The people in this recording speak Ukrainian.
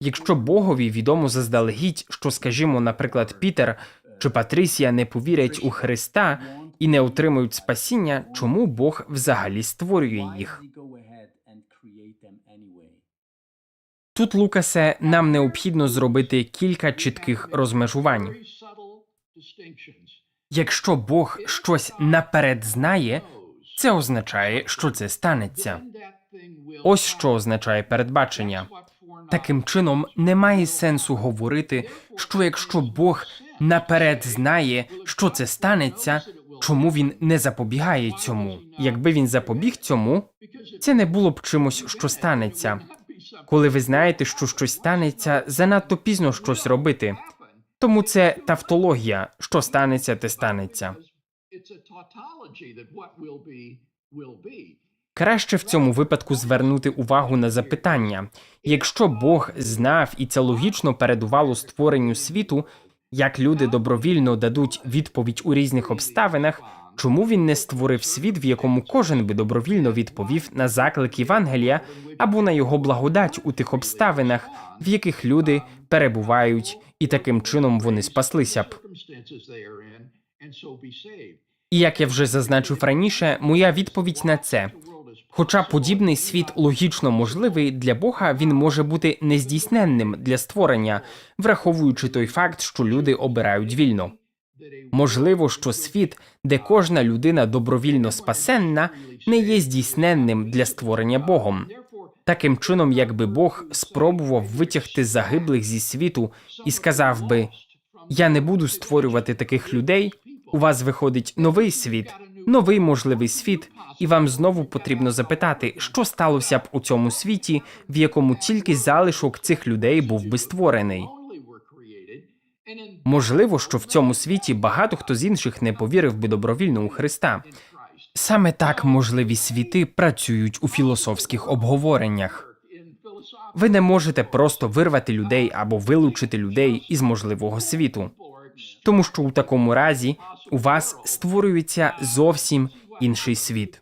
Якщо Богові відомо заздалегідь, що, скажімо, наприклад, Пітер чи Патрісія не повірять у Христа і не отримують спасіння, чому Бог взагалі створює їх? Тут, Лукасе, нам необхідно зробити кілька чітких розмежувань. Якщо Бог щось наперед знає, це означає, що це станеться. Ось що означає передбачення. Таким чином, немає сенсу говорити, що якщо Бог наперед знає, що це станеться, чому він не запобігає цьому? Якби він запобіг цьому, це не було б чимось, що станеться. Коли ви знаєте, що щось станеться, занадто пізно щось робити. Тому це тавтологія, що станеться, те станеться. Краще в цьому випадку звернути увагу на запитання. Якщо Бог знав і це логічно передувало створенню світу, як люди добровільно дадуть відповідь у різних обставинах, чому він не створив світ, в якому кожен би добровільно відповів на заклик Євангелія або на його благодать у тих обставинах, в яких люди перебувають, і таким чином вони спаслися б. І як я вже зазначив раніше, моя відповідь на це. Хоча подібний світ логічно можливий для Бога, він може бути нездійсненним для створення, враховуючи той факт, що люди обирають вільно. Можливо, що світ, де кожна людина добровільно спасенна, не є здійсненним для створення Богом. Таким чином, якби Бог спробував витягти загиблих зі світу і сказав би: Я не буду створювати таких людей. У вас виходить новий світ, новий можливий світ, і вам знову потрібно запитати, що сталося б у цьому світі, в якому тільки залишок цих людей був би створений. Можливо, що в цьому світі багато хто з інших не повірив би добровільно у Христа. Саме так можливі світи працюють у філософських обговореннях. Ви не можете просто вирвати людей або вилучити людей із можливого світу, тому що у такому разі у вас створюється зовсім інший світ.